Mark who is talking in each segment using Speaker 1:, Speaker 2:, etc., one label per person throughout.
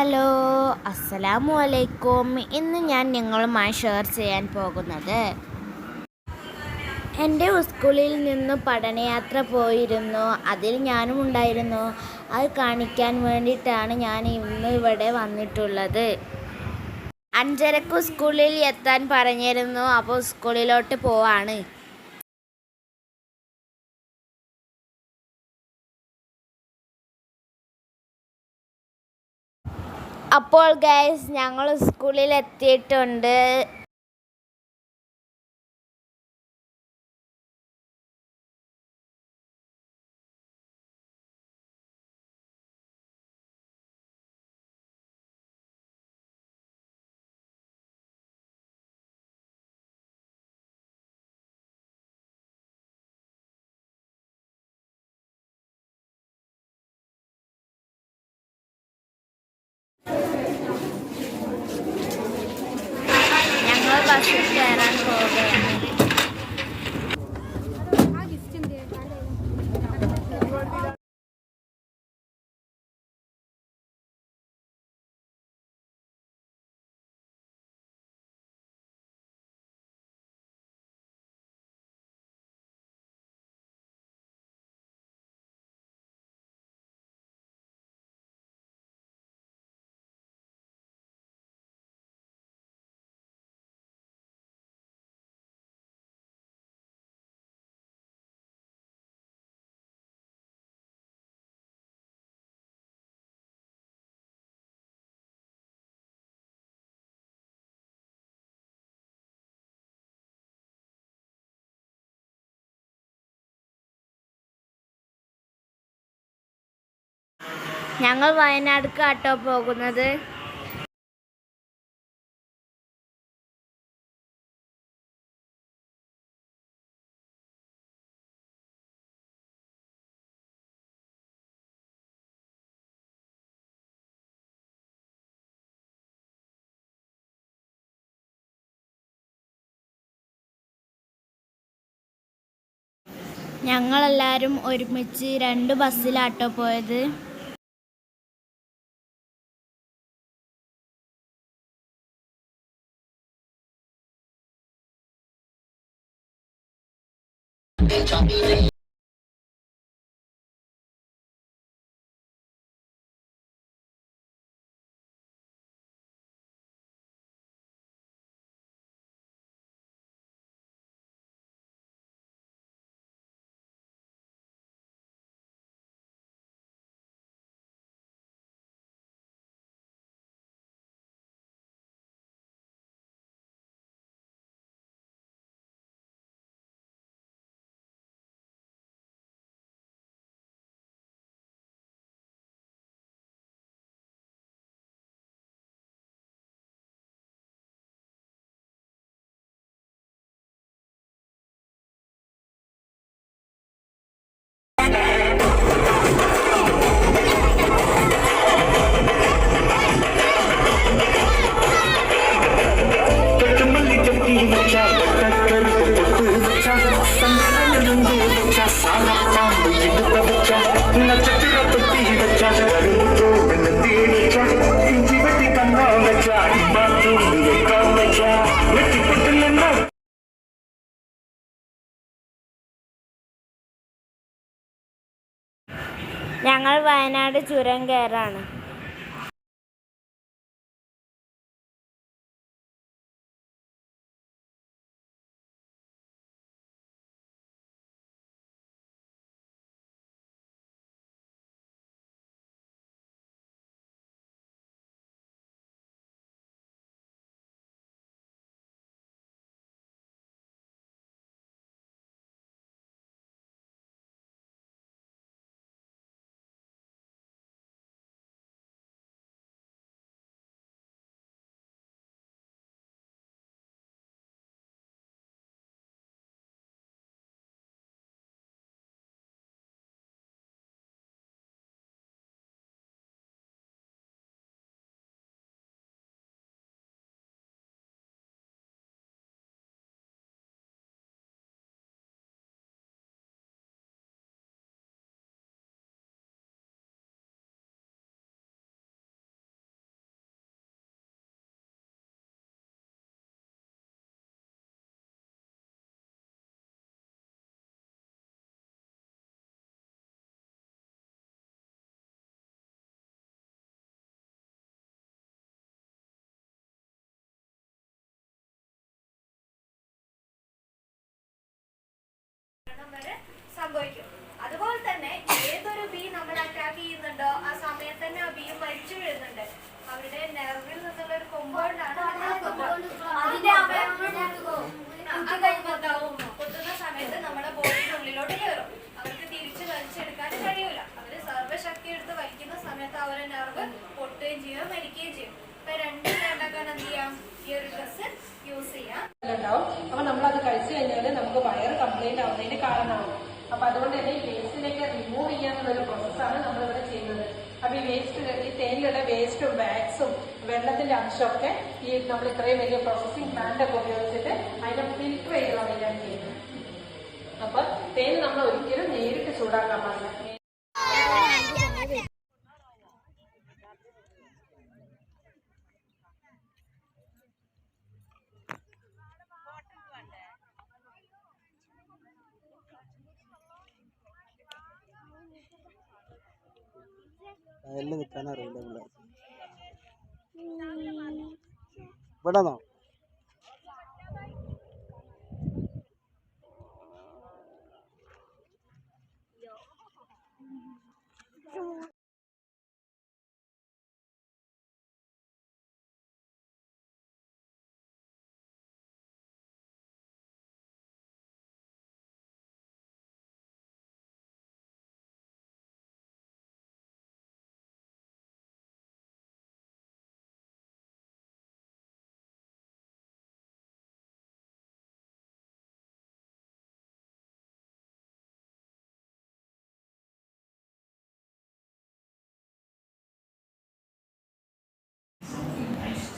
Speaker 1: Hello അസ്സലാമു അലൈക്കും ഇന്ന് ഞാൻ നിങ്ങളുമായി ഷെയർ ചെയ്യാൻ പോകുന്നത്. എന്റെ സ്കൂളിൽ നിന്ന് പഠനയാത്ര പോയിരുന്നു. അതിൽ ഞാനും ഉണ്ടായിരുന്നു. അത് കാണിക്കാൻ വേണ്ടിയിട്ടാണ് ഞാൻ ഇന്ന് ഇവിടെ വന്നിട്ടുള്ളത്. അഞ്ചരക്ക് സ്കൂളിൽ എത്താൻ പറഞ്ഞിരുന്നു. അപ്പോൾ സ്കൂളിലോട്ട് പോവാണ്. അപ്പോൾ ഗൈസ് ഞങ്ങൾ സ്കൂളിൽ എത്തിയിട്ടുണ്ട് ഞങ്ങൾ വയനാട്ക്ക് ആട്ടോ പോകുന്നത്. ഞങ്ങളെല്ലാവരും ഒരുമിച്ച് രണ്ട് ബസ്സിലാട്ടോ പോയത്.
Speaker 2: bitch, I'll be there.
Speaker 1: ഞങ്ങൾ വയനാട് ചുരം കയറാണ്.
Speaker 3: വരെ സംഭവിക്കും. അതുപോലെ തന്നെ ഏതൊരു ബി നമ്മൾ അറ്റാക്ക് ചെയ്യുന്നുണ്ടോ ആ സമയത്ത് തന്നെ ആ ബി മരിച്ചു വീഴുന്നുണ്ട്. അവരുടെ നെർവിൽ നിന്നുള്ള ഒരു കൊമ്പൗണ്ട് ആണ് കുത്തുന്ന സമയത്ത് നമ്മുടെ ബോഡിയുടെ ഉള്ളിലോട്ട് കയറും അവർക്ക് തിരിച്ചു വലിച്ചെടുക്കാൻ കഴിയൂല. അവർ സർവശക്തി എടുത്ത് വലിക്കുന്ന സമയത്ത് അവരെ നെർവ് പൊട്ടുകയും ചെയ്യും മരിക്കുകയും ചെയ്യും. ഇപ്പൊ രണ്ടും രണ്ടാക്കാൻ എന്ത് ചെയ്യാം? ഈ ഒരു ഡ്രസ് യൂസ് ചെയ്യാം.
Speaker 4: അപ്പൊ നമ്മളത് കഴിച്ചു കഴിഞ്ഞാൽ നമുക്ക് വയറ് കംപ്ലൈന്റ് ആവുന്നതിന് കാരണമാണ് അപ്പൊ അതുകൊണ്ട് തന്നെ ഈ വേസ്റ്റിനൊക്കെ റിമൂവ് ചെയ്യാന്നുള്ളൊരു പ്രോസസ്സാണ് നമ്മളിവിടെ ചെയ്യുന്നത്. അപ്പൊ ഈ വേസ്റ്റ് ഈ തേനിലുള്ള വേസ്റ്റും ബാഗ്സും വെള്ളത്തിന്റെ അംശമൊക്കെ ഈ നമ്മൾ ഇത്രയും വലിയ പ്രോസസ്സിംഗ് പ്ലാന്റ് ഒക്കെ ഉപയോഗിച്ചിട്ട് അതിനെ ഫിൽറ്റർ ചെയ്ത് കളയാണ് ചെയ്യുന്നത്. അപ്പൊ തേൻ നമ്മൾ ഒരിക്കലും നേരിട്ട് ചൂടാക്കാൻ പാടില്ല.
Speaker 5: വയലിൽ നിൽക്കാൻ ഇവിടെന്നോ?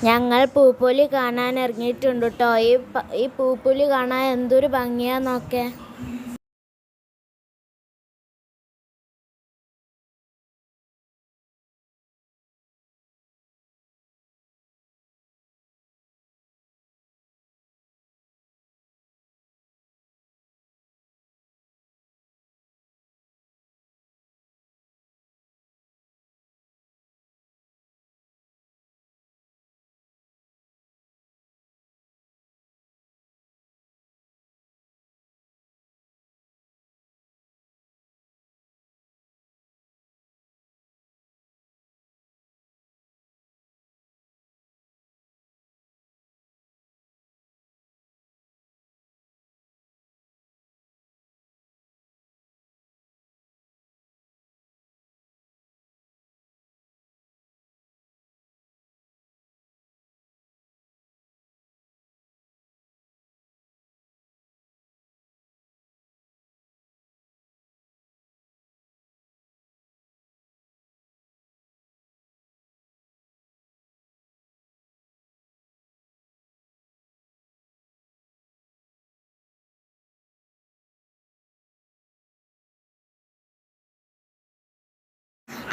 Speaker 1: ഞങ്ങൾ പൂപ്പൊലി കാണാൻ ഇറങ്ങിയിട്ടുണ്ട് കേട്ടോ ഈ ഈ പൂപ്പൊലി കാണാൻ എന്തൊരു ഭംഗിയാന്നൊക്കെ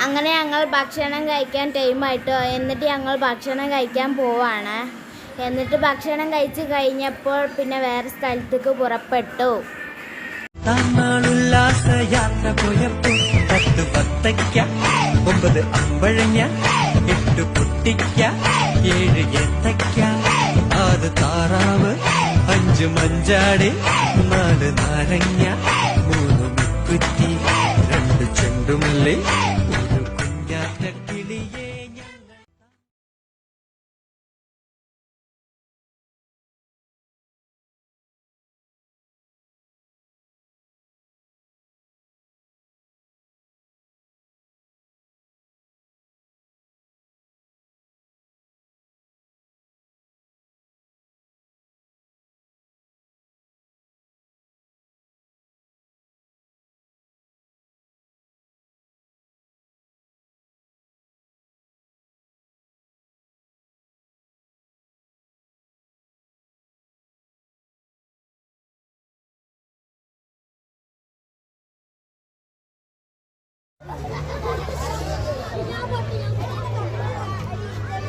Speaker 1: അങ്ങനെ ഞങ്ങൾ ഭക്ഷണം കഴിക്കാൻ ടൈമായിട്ടോ എന്നിട്ട് ഞങ്ങൾ ഭക്ഷണം കഴിക്കാൻ പോവാണ്. എന്നിട്ട് ഭക്ഷണം കഴിച്ച് കഴിഞ്ഞപ്പോൾ പിന്നെ വേറെ സ്ഥലത്തേക്ക് പുറപ്പെട്ടു.
Speaker 6: യാത്ര പോയപ്പോ പത്ത് പത്തയ്ക്ക ഒമ്പത് അമ്പഴങ്ങ എട്ട് പൊട്ടിക്ക ഏഴ് ഏത്തയ്ക്ക ആറ് താറാവ് അഞ്ച് മഞ്ചാടി നാല് നാരങ്ങ മൂന്ന് മുക്കുറ്റി രണ്ട് ചെണ്ടുമല്ലി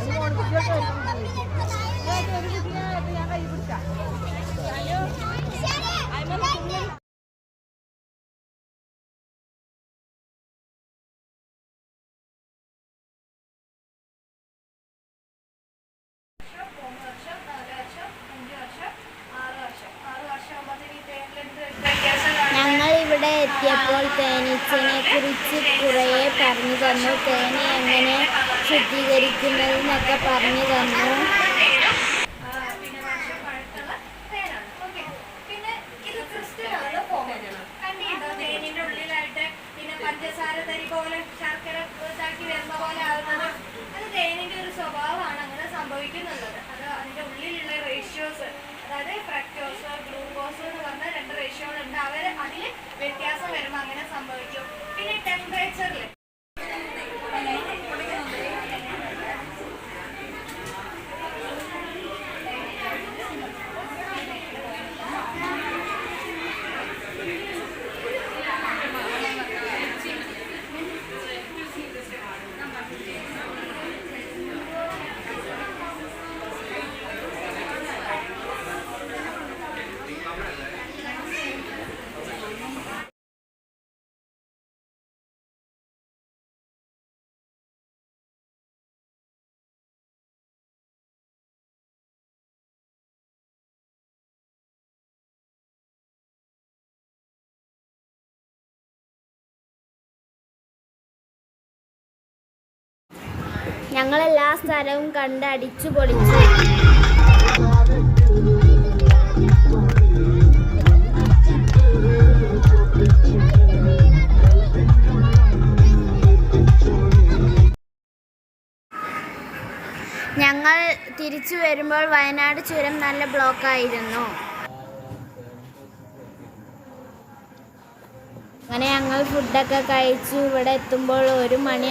Speaker 3: മൂന്ന് എത്തിയപ്പോൾ തേനീച്ചനെ കുറിച്ച് കുറേ പറഞ്ഞു തന്നു തേനെ എങ്ങനെ ശുദ്ധീകരിക്കുന്നതെന്നൊക്കെ പറഞ്ഞു തന്നു ഞങ്ങൾ എല്ലാ സ്ഥലവും കണ്ട് അടിച്ചു പൊളിച്ചു. ഞങ്ങൾ തിരിച്ചു വരുമ്പോൾ വയനാട് ചുരം നല്ല ബ്ലോക്കായിരുന്നു. അങ്ങനെ ഞങ്ങൾ ഫുഡൊക്കെ കഴിച്ചു. ഇവിടെ എത്തുമ്പോൾ ഒരു മണി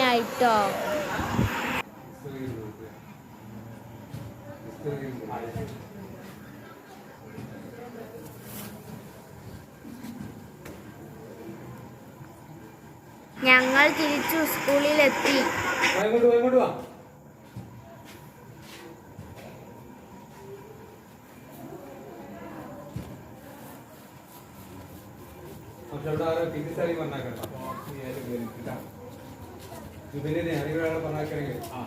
Speaker 3: ഈ തിരിച്ചു സ്കൂളിലെത്തി.
Speaker 1: ഇവനെ ഞാനിവിടെ പറഞ്ഞാക്കണെങ്കിൽ ആ.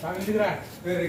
Speaker 1: സാമിന്ദ്ര വേറെ